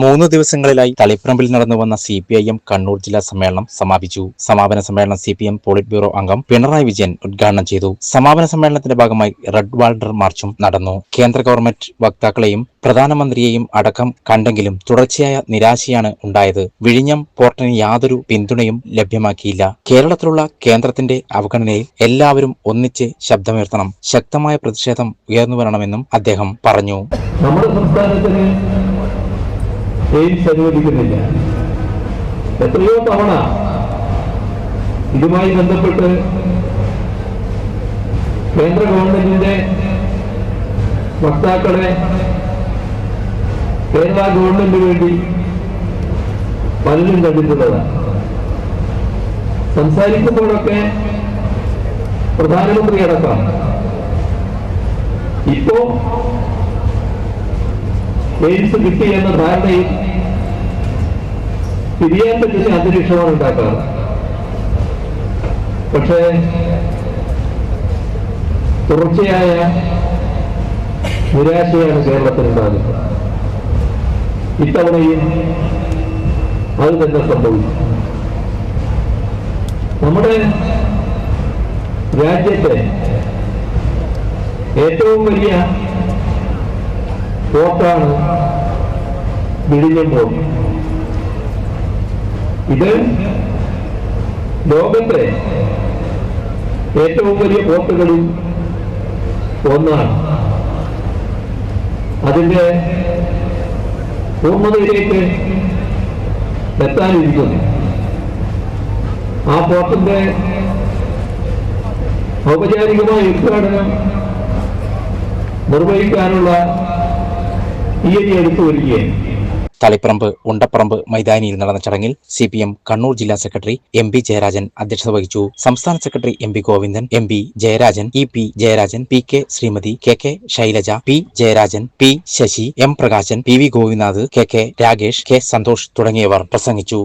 മൂന്ന് ദിവസങ്ങളിലായി തളിപ്പറമ്പിൽ നടന്നുവന്ന C P I M Kannur ജില്ലാ സമ്മേളനം സമാപിച്ചു. സമാപന സമ്മേളനം C P M polit bureau അംഗം പിണറായി വിജയൻ ഉദ്ഘാടനം ചെയ്തു. സമാപന സമ്മേളനത്തിന്റെ ഭാഗമായി റെഡ് വാൾഡർ മാർച്ചും നടന്നു. കേന്ദ്ര ഗവൺമെന്റ് വക്താക്കളെയും പ്രധാനമന്ത്രിയെയും അടക്കം കണ്ടെങ്കിലും തുടർച്ചയായ നിരാശയാണ് ഉണ്ടായത്. വിഴിഞ്ഞം പോർട്ടിന് യാതൊരു പിന്തുണയും ലഭ്യമാക്കിയില്ല. കേരളത്തിലുള്ള കേന്ദ്രത്തിന്റെ അവഗണനയിൽ എല്ലാവരും ഒന്നിച്ച് ശബ്ദമുയർത്തണം. ശക്തമായ പ്രതിഷേധം ഉയർന്നു വരണമെന്നും അദ്ദേഹം പറഞ്ഞു. നമ്മുടെ എയിംസ് അനുവദിക്കുന്നില്ല എത്രയോ തവണ ഇതുമായി ബന്ധപ്പെട്ട് കേന്ദ്ര ഗവൺമെന്റിന്റെ വക്താക്കളെ കേരള ഗവൺമെന്റിന് വേണ്ടി പലരും കണ്ടിട്ടുള്ളതാണ്. സംസാരിക്കുമ്പോഴൊക്കെ പ്രധാനമന്ത്രി അടക്കം. ഇപ്പോ എയിംസ് കിട്ടി എന്ന ധാരണയും തിരിയാൻ പറ്റുന്ന അന്തരീക്ഷമാണ് ഉണ്ടാക്കാറ്. പക്ഷേ തുടർച്ചയായ നിരാശയാണ് കേരളത്തിനുണ്ടാകുന്നത് ഇത്തവണയും അത് തന്നെ സംഭവിച്ചു. നമ്മുടെ രാജ്യത്തെ ഏറ്റവും വലിയ പോർട്ടാണ് വിഴിഞ്ഞം പോർട്ട് ഇത് ലോകത്തെ ഏറ്റവും വലിയ പോക്കുകളിൽ ഒന്നാണ്. അതിന്റെ പൂർണതയിലേക്ക് എത്താനിരിക്കുന്നു. ആ പോർട്ടിന്റെ ഔപചാരികമായ ഉദ്ഘാടനം നിർവഹിക്കാനുള്ള തളിപ്പറമ്പ് ഉണ്ടപ്പറമ്പ് മൈതാനിയിൽ നടന്ന ചടങ്ങിൽ സി പി എം കണ്ണൂർ ജില്ലാ സെക്രട്ടറി എം പി ജയരാജൻ അധ്യക്ഷത വഹിച്ചു. സംസ്ഥാന secretary M P Govindan M P Jayarajan E P Jayarajan P K Sreemathi K K Shailaja P Jayarajan P Sasi M Prakashan P V Gopinath K K Rakesh K Santhosh തുടങ്ങിയവർ പ്രസംഗിച്ചു.